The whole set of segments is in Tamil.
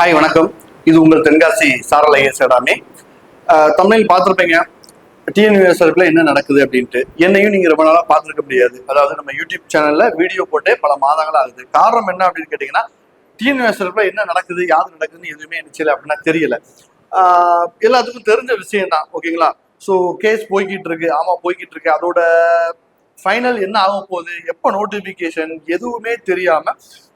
ஹாய் வணக்கம். இது உங்கள் தென்காசி சாரல் ஐஎஸ் அடாமே தமிழில் பார்த்துருப்பீங்க. டிஎன்யூஎஸ்ஆர்பில் என்ன நடக்குது அப்படின்ட்டு. என்னையும் நீங்கள் ரொம்ப நாளாக பார்த்துருக்க முடியாது. அதாவது நம்ம யூடியூப் சேனலில் வீடியோ போட்டு பல மாதங்கள் ஆகுது. காரணம் என்ன அப்படின்னு கேட்டிங்கன்னா டிஎன்யூஎஸ்ஆர்பில் என்ன நடக்குது யார் நடக்குதுன்னு எதுவுமே நிச்சயம் அப்படின்னா தெரியல. எல்லாத்துக்கும் தெரிஞ்ச விஷயம் தான் ஓகேங்களா ஸோ கேஸ் போய்கிட்டு இருக்கு. ஆமாம் போய்கிட்டு இருக்கு. அதோட ஃபைனல் என்ன ஆக போகுது? எப்போ நோட்டிஃபிகேஷன் எதுவுமே தெரியாம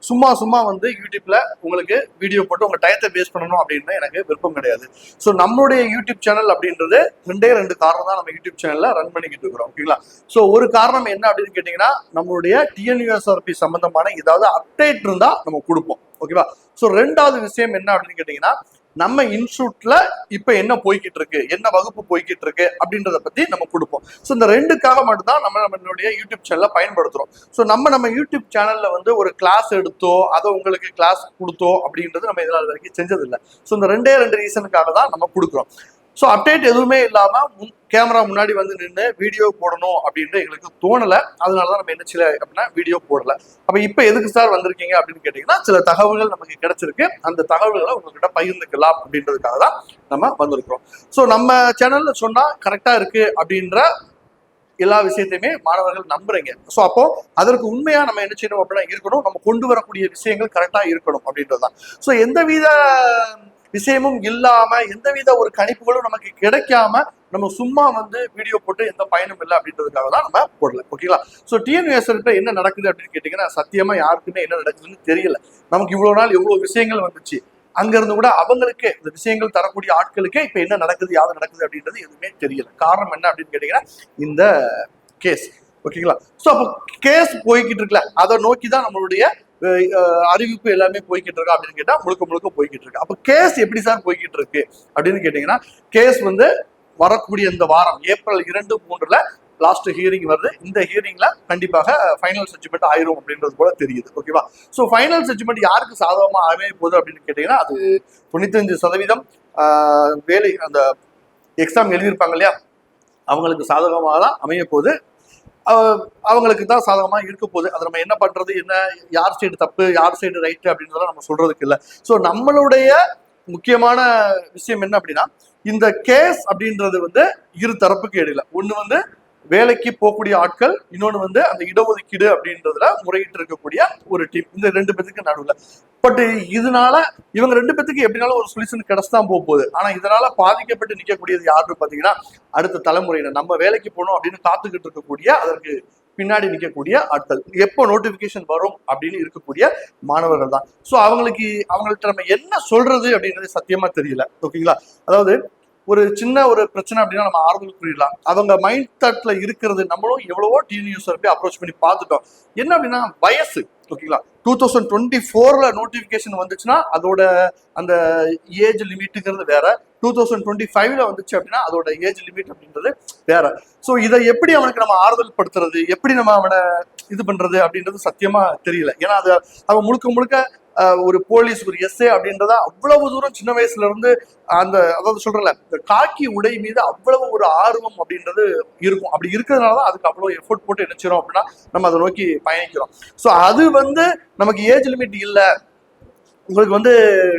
சும்மா சும்மா வந்து யூடியூப்ல உங்களுக்கு வீடியோ போட்டு உங்க டயத்தை வேஸ்ட் பண்ணணும் அப்படின்னு எனக்கு விருப்பம் கிடையாது. ஸோ நம்மளுடைய யூடியூப் சேனல் அப்படின்றது ரெண்டே ரெண்டு காரணம் தான் நம்ம யூடியூப் சேனல்ல ரன் பண்ணிக்கிட்டு இருக்கிறோம். ஓகேங்களா ஸோ ஒரு காரணம் என்ன அப்படின்னு கேட்டீங்கன்னா நம்மளுடைய டிஎன்யூஎஸ்ஆர்பி சம்பந்தமான ஏதாவது அப்டேட் இருந்தா நம்ம கொடுப்போம். ஓகேவா ஸோ ரெண்டாவது விஷயம் என்ன அப்படின்னு கேட்டீங்கன்னா நம்ம இன்ஸ்டியூட்ல இப்ப என்ன போய்கிட்டு இருக்கு என்ன வகுப்பு போய்கிட்டு இருக்கு அப்படின்றத பத்தி நம்ம கொடுப்போம். ஸோ இந்த ரெண்டுக்காக மட்டும்தான் நம்ம நம்மளுடைய யூடியூப் சேனலை பயன்படுத்துறோம். ஸோ நம்ம நம்ம யூடியூப் சேனல்ல வந்து ஒரு கிளாஸ் எடுத்தோ அதை உங்களுக்கு கிளாஸ் கொடுத்தோ அப்படின்றது நம்ம இதனால் வரைக்கும் செஞ்சதில்லை. ஸோ இந்த ரெண்டே ரெண்டு ரீசனுக்காக தான் நம்ம கொடுக்குறோம். ஸோ அப்டேட் எதுவுமே இல்லாமல் முன் கேமரா முன்னாடி வந்து நின்று வீடியோ போடணும் அப்படின்ட்டு எங்களுக்கு தோணலை. அதனால தான் நம்ம என்ன செய்யல அப்படின்னா வீடியோ போடல. அப்போ இப்போ எதுக்கு சார் வந்திருக்கீங்க அப்படின்னு கேட்டிங்கன்னா சில தகவல்கள் நமக்கு கிடைச்சிருக்கு. அந்த தகவல்களை உங்ககிட்ட பகிர்ந்துக்கலாம் அப்படின்றதுக்காக தான் நம்ம வந்திருக்கிறோம். ஸோ நம்ம சேனலில் சொன்னால் கரெக்டாக இருக்குது அப்படின்ற எல்லா விஷயத்தையுமே மாணவர்கள் நம்புறீங்க. ஸோ அப்போ அதற்கு உண்மையா நம்ம என்ன செய்யணும் அப்படின்னா இருக்கணும். நம்ம கொண்டு வரக்கூடிய விஷயங்கள் கரெக்டாக இருக்கணும் அப்படின்றது தான் ஸோ எந்தவித விஷயமும் இல்லாம எந்தவித ஒரு கணிப்புகளும் நமக்கு கிடைக்காம நம்ம சும்மா வந்து வீடியோ போட்டு எந்த பயனும் இல்லை அப்படின்றதுக்காக தான் நம்ம போடல. ஓகேங்களா ஸோ டிஎன்யூஎஸ்கிட்ட என்ன நடக்குது அப்படின்னு கேட்டீங்கன்னா சத்தியமா யாருக்குமே என்ன நடக்குதுன்னு தெரியல. நமக்கு இவ்வளவு நாள் எவ்வளவு விஷயங்கள் வந்துச்சு. அங்கிருந்து கூட அவங்களுக்கு இந்த விஷயங்கள் தரக்கூடிய ஆட்களுக்கே இப்ப என்ன நடக்குது யாரு நடக்குது அப்படின்றது எதுவுமே தெரியல. காரணம் என்ன அப்படின்னு கேட்டீங்கன்னா இந்த கேஸ் ஓகேங்களா ஸோ அப்போ கேஸ் போய்கிட்டு இருக்குல்ல. அதை நோக்கி தான் நம்மளுடைய அறிவிப்பு எல்லாமே போய்கிட்டு இருக்கா அப்படின்னு கேட்டா முழுக்க முழுக்க போய்கிட்டு இருக்கு. அப்போ கேஸ் எப்படி சார் போய்கிட்டு இருக்கு அப்படின்னு கேட்டீங்கன்னா கேஸ் வந்து வரக்கூடிய இந்த வாரம் ஏப்ரல் இரண்டு மூன்றுல லாஸ்ட் ஹியரிங் வருது. இந்த ஹியரிங்ல கண்டிப்பாக ஃபைனல் ஜட்ஜ்மெண்ட் ஆயிரும் அப்படின்றது போல தெரியுது. ஓகேவா ஸோ ஃபைனல் ஜட்ஜ்மெண்ட் யாருக்கு சாதகமா அமைய போகுது அப்படின்னு கேட்டீங்கன்னா அது தொண்ணூத்தஞ்சு சதவீதம் வேலை அந்த எக்ஸாம் எழுதியிருப்பாங்க இல்லையா? அவங்களுக்கு சாதகமாக தான் அமைய போகுது அவங்களுக்கு தான் சாதகமாக இருக்க போகுது. அதை நம்ம என்ன பண்ணுறது என்ன யார் சைடு தப்பு யார் சைடு ரைட்டு அப்படின்றதெல்லாம் நம்ம சொல்கிறதுக்கு இல்லை. ஸோ நம்மளுடைய முக்கியமான விஷயம் என்ன அப்படின்னா இந்த கேஸ் அப்படின்றது வந்து இரு தரப்புக்கு இடையில. ஒன்று வந்து வேலைக்கு போகக்கூடிய ஆட்கள் இன்னொன்று வந்து அந்த இடஒதுக்கீடு அப்படின்றதுல முறையிட்டு இருக்கக்கூடிய ஒரு டீம் இந்த ரெண்டு பேத்துக்கு நடுவில். பட் இதனால இவங்க ரெண்டு பேத்துக்கு எப்படினாலும் ஒரு சொல்யூஷன் கிடைச்சுதான் போக போகுது ஆனா இதனால பாதிக்கப்பட்டு நிற்கக்கூடியது யாருன்னு பாத்தீங்கன்னா அடுத்த தலைமுறையினர். நம்ம வேலைக்கு போகணும் அப்படின்னு காத்துக்கிட்டு இருக்கக்கூடிய அதற்கு பின்னாடி நிற்கக்கூடிய ஆட்கள். எப்போ நோட்டிபிகேஷன் வரும் அப்படின்னு இருக்கக்கூடிய மாணவர்கள் தான். ஸோ அவங்களுக்கு அவங்கள்ட்ட நம்ம என்ன சொல்றது அப்படின்றது சத்தியமா தெரியல. ஓகேங்களா அதாவது ஒரு சின்ன ஒரு பிரச்சனை அப்படின்னா நம்ம ஆறுதல் புரியலாம் அவங்க மைண்ட் தாட்ல இருக்கிறது நம்மளும் எவ்வளவோ டிஎன்யூஸ் போய் அப்ரோச் பண்ணி பார்த்துட்டோம். என்ன அப்படின்னா வயசு ஓகேங்களா டூ தௌசண்ட் டுவெண்ட்டி ஃபோரில் நோட்டிஃபிகேஷன் வந்துச்சுன்னா அதோட அந்த ஏஜ் லிமிட்டுங்கிறது வேற. டூ தௌசண்ட் டுவெண்ட்டி ஃபைவ்ல வந்துச்சு அப்படின்னா அதோட ஏஜ் லிமிட் அப்படின்றது வேற. ஸோ இதை எப்படி அவனுக்கு நம்ம ஆறுதல் படுத்துறது? எப்படி நம்ம அவனை இது பண்றது அப்படின்றது சத்தியமா தெரியல. ஏன்னா அது அவன் முழுக்க முழுக்க ஒரு போலீஸ் ஒரு எஸ்ஏ அப்படின்றத அவ்வளவு தூரம் சின்ன வயசுல இருந்து அந்த அதாவது சொல்றல இந்த காக்கி உடை மீது அவ்வளவு ஒரு ஆர்வம் அப்படின்றது இருக்கும். அப்படி இருக்கிறதுனால தான் அதுக்கு அவ்வளவு எஃபோர்ட் போட்டு நினைச்சிடும் அப்படின்னா நம்ம அதை நோக்கி பயணிக்கிறோம். ஸோ அது வந்து நமக்கு ஏஜ் லிமிட் இல்லை. உங்களுக்கு வந்து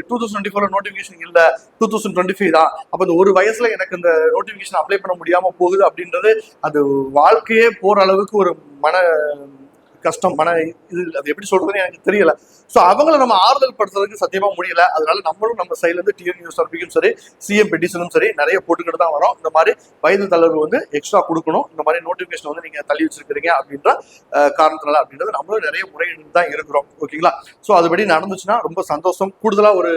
டூ தௌசண்ட் டுவெண்ட்டி ஃபோர்ல நோட்டிஃபிகேஷன் இல்லை. டூ தௌசண்ட் டுவெண்ட்டி ஃபைவ் தான். அப்போ இந்த ஒரு வயசுல எனக்கு இந்த நோட்டிஃபிகேஷன் அப்ளை பண்ண முடியாமல் போகுது அப்படின்றது அது வாழ்க்கையே போற அளவுக்கு ஒரு மன கஷ்டம் மன இது அது எப்படி சொல்றதுன்னு எனக்கு தெரியல. ஸோ அவங்கள நம்ம ஆறுதல் படுத்துறதுக்கு சத்தியமா முடியல. அதனால நம்மளும் நம்ம சைட்லேருந்து டிஎன் நியூஸ் தரப்பிக்கும் சரி சிஎம் பெட்டிஷனும் சரி நிறைய போட்டுக்கிட்டு தான் வரோம். இந்த மாதிரி வயது தளர்வு வந்து எக்ஸ்ட்ரா கொடுக்கணும். இந்த மாதிரி நோட்டிஃபிகேஷன் வந்து நீங்க தள்ளி வச்சிருக்கிறீங்க அப்படின்ற காரணத்தினால அப்படின்றது நம்மளும் நிறைய முறையிட்டு தான் இருக்கிறோம். ஓகேங்களா ஸோ அதுபடி நடந்துச்சுன்னா ரொம்ப சந்தோஷம். கூடுதலா ஒரு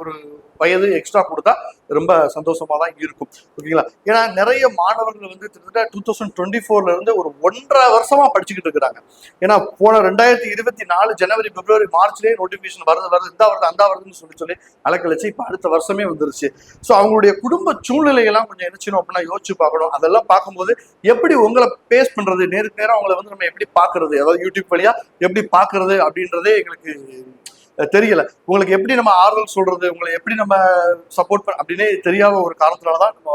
ஒரு வயது எக்ஸ்ட்ரா கொடுத்தா ரொம்ப சந்தோஷமா தான் இருக்கும். ஓகேங்களா? ஏன்னா நிறைய மாணவர்கள் வந்து கிட்டத்தட்ட டூ தௌசண்ட் டுவெண்ட்டி ஃபோர்ல இருந்து ஒரு ஒன்றரை வருஷமா படிச்சுக்கிட்டு இருக்கிறாங்க. ஏன்னா போன ரெண்டாயிரத்தி இருபத்தி நாலு ஜனவரி பிப்ரவரி மார்ச்லேயே நோட்டிபிகேஷன் வருது வருது இந்த வருது அந்த வருதுன்னு சொல்லி சொல்லி அலக்கழிச்சு இப்போ அடுத்த வருஷமே வந்துருச்சு. ஸோ அவங்களுடைய குடும்ப சூழ்நிலையெல்லாம் கொஞ்சம் என்ன செய்யணும் அப்படின்னா யோசிச்சு பார்க்கணும். அதெல்லாம் பார்க்கும்போது எப்படி உங்களை பேஸ் பண்றது? நேருக்கு நேரம் அவங்களை வந்து நம்ம எப்படி பார்க்கறது? அதாவது யூடியூப் வழியா எப்படி பார்க்கறது அப்படின்றதே எங்களுக்கு தெரியல. உங்களுக்கு எப்படி நம்ம ஆறுதல் சொல்றது உங்களை எப்படி நம்ம சப்போர்ட் பண்ண அப்படின்னே தெரியாத ஒரு காரணத்தினால தான் நம்ம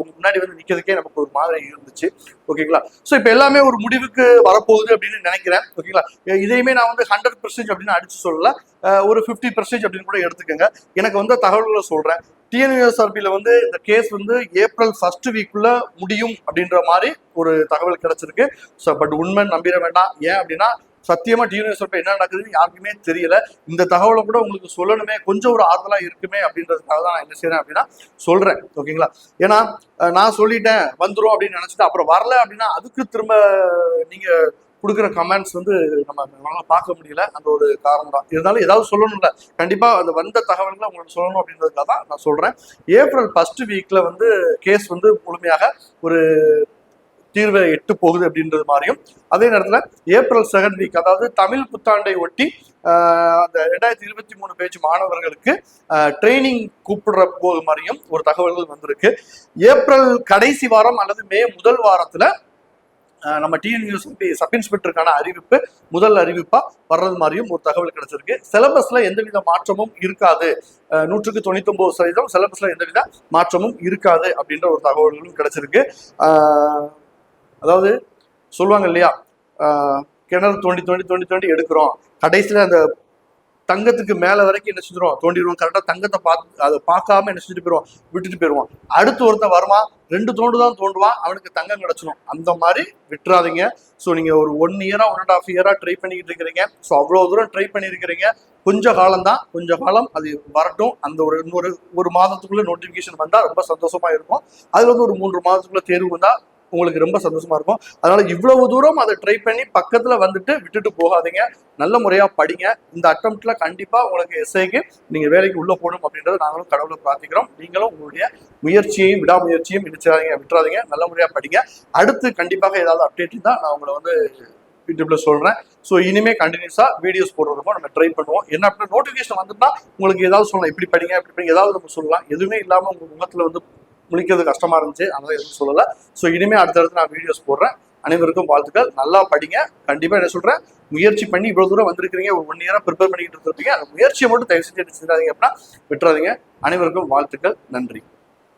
உங்க முன்னாடி வந்து நிக்கிறதுக்கே நமக்கு ஒரு மாதிரி இருந்துச்சு. ஓகேங்களா? ஸோ இப்போ எல்லாமே ஒரு முடிவுக்கு வரப்போகுது அப்படின்னு நினைக்கிறேன். ஓகேங்களா? இதையுமே நான் வந்து ஹண்ட்ரட் பர்சன்ட் அப்படின்னு அடிச்சு சொல்லல. ஒரு ஃபிஃப்டி பர்சன்ட் அப்படின்னு கூட எடுத்துக்கோங்க. எனக்கு வந்து தகவல்களை சொல்றேன். டிஎன்எஸ்ஆர்பியில் வந்து இந்த கேஸ் வந்து ஏப்ரல் ஃபர்ஸ்ட் வீக்குள்ள முடியும் அப்படின்ற மாதிரி ஒரு தகவல் கிடைச்சிருக்கு. ஸோ பட் உண்மை நம்பிட வேண்டாம். ஏன் அப்படின்னா சத்தியமா டிஎன்யூஎஸ்ஆர்பி என்ன நடக்குதுன்னு யாருக்குமே தெரியல. இந்த தகவலை கூட உங்களுக்கு சொல்லணுமே. கொஞ்சம் ஒரு ஆறுதலா இருக்குமே அப்படின்றதுக்காக தான் நான் என்ன செய்யறேன் அப்படின்னா சொல்றேன். ஓகேங்களா? ஏன்னா நான் சொல்லிட்டேன் வந்துடும் அப்படின்னு நினைச்சிட்டு அப்புறம் வரல அப்படின்னா அதுக்கு திரும்ப நீங்க கொடுக்குற கமெண்ட்ஸ் வந்து நம்ம நம்மளால பார்க்க முடியல. அந்த ஒரு காரணம் தான். இருந்தாலும் ஏதாவது சொல்லணும்ல. கண்டிப்பா அந்த வந்த தகவல்களை உங்களுக்கு சொல்லணும் அப்படின்றதுக்காக தான் நான் சொல்றேன். ஏப்ரல் ஃபர்ஸ்ட் வீக்ல வந்து கேஸ் வந்து முழுமையாக ஒரு தீர்வை எட்டு போகுது அப்படின்றது மாதிரியும் அதே நேரத்தில் ஏப்ரல் செகண்ட் வீக் அதாவது தமிழ் புத்தாண்டை ஒட்டி அந்த ரெண்டாயிரத்தி இருபத்தி மூணு பேஜ் மாணவர்களுக்கு ட்ரைனிங் கூப்பிடுற போது மாதிரியும் ஒரு தகவல்கள் வந்திருக்கு. ஏப்ரல் கடைசி வாரம் அல்லது மே முதல் வாரத்தில் நம்ம டிஎன்யூஎஸ்பி சப் இன்ஸ்பெக்டருக்கான அறிவிப்பு முதல் அறிவிப்பா வர்றது மாதிரியும் ஒரு தகவல் கிடைச்சிருக்கு. சிலபஸ்ல எந்தவித மாற்றமும் இருக்காது. நூற்றுக்கு தொண்ணூத்தி ஒன்பது சதவீதம் சிலபஸ்ல எந்தவித மாற்றமும் இருக்காது அப்படின்ற ஒரு தகவல்களும் கிடைச்சிருக்கு. ஆஹ், அதாவது சொல்லுவாங்க இல்லையா கிணறு தோண்டி தோண்டி தோண்டி தோண்டி எடுக்கிறோம். கடைசியில் அந்த தங்கத்துக்கு மேலே வரைக்கும் என்ன செஞ்சிருவோம்? தோண்டிடுவோம். கரெக்டாக தங்கத்தை பார்த்து அதை பார்க்காம என்ன செஞ்சுட்டு போயிடுவோம்? விட்டுட்டு போயிடுவான் அடுத்து ஒருத்தன் வருமா ரெண்டு தோண்டு தான் தோண்டுவான். அவனுக்கு தங்கம் கிடச்சிடும் அந்த மாதிரி விட்டுறாதீங்க. ஸோ நீங்கள் ஒரு ஒன் இயராக ஒன் அண்ட் ஆஃப் இயராக ட்ரை பண்ணிக்கிட்டு இருக்கிறீங்க. ஸோ அவ்வளோ தூரம் ட்ரை பண்ணியிருக்கிறீங்க. கொஞ்ச காலம் தான் கொஞ்ச காலம் அது வரட்டும். அந்த ஒரு இன்னொரு ஒரு மாதத்துக்குள்ளே நோட்டிஃபிகேஷன் வந்தால் ரொம்ப சந்தோஷமாக இருக்கும். அது வந்து ஒரு மூன்று மாதத்துக்குள்ளே தேர்வு வந்தால் உங்களுக்கு ரொம்ப சந்தோஷமா இருக்கும். அதனால இவ்வளவு தூரம் அதை ட்ரை பண்ணி பக்கத்துல வந்துட்டு விட்டுட்டு போகாதீங்க. நல்ல முறையா படிங்க. இந்த அட்டம்ப்ட்ல கண்டிப்பா உங்களுக்கு எஸ்ஐக்கு நீங்க வேலைக்கு உள்ள போகணும் அப்படின்றத நாங்களும் கடவுளை பிரார்த்திக்கிறோம். நீங்களும் உங்களுடைய முயற்சியையும் விடாமுயற்சியும் விட்டுறாதீங்க விட்டுறாதீங்க. நல்ல முறையா படிங்க. அடுத்து கண்டிப்பாக ஏதாவது அப்டேட் இருந்தா நான் உங்களை வந்து யூடியூப்ல சொல்றேன். ஸோ இனிமே கண்டினியூஸா வீடியோஸ் போடுறதுக்கும் நம்ம ட்ரை பண்ணுவோம். என்ன அப்படின்னா நோட்டிஃபிகேஷன் வந்துட்டா உங்களுக்கு ஏதாவது சொல்லலாம். இப்படி படிங்க இப்படி படிங்க. ஏதாவது நம்ம சொல்லலாம். எதுவுமே இல்லாம உங்க முகத்துல வந்து முழிக்கிறது கஷ்டமாக இருந்துச்சு. அதனால் எதுவும் சொல்லலை. ஸோ இனிமே அடுத்தடுத்து நான் வீடியோஸ் போடுறேன். அனைவருக்கும் வாழ்த்துக்கள். நல்லா படிங்க. கண்டிப்பாக என்ன சொல்கிறேன் முயற்சி பண்ணி இவ்வளோ தூரம் வந்திருக்கிறீங்க. ஒரு ஒன் இயராக ப்ரிப்பேர் பண்ணிக்கிட்டு இருந்திருப்பீங்க. அந்த முயற்சியை மட்டும் தயவு செஞ்சு என்ன அப்படின்னா விட்டுறாதீங்க. அனைவருக்கும் வாழ்த்துக்கள். நன்றி.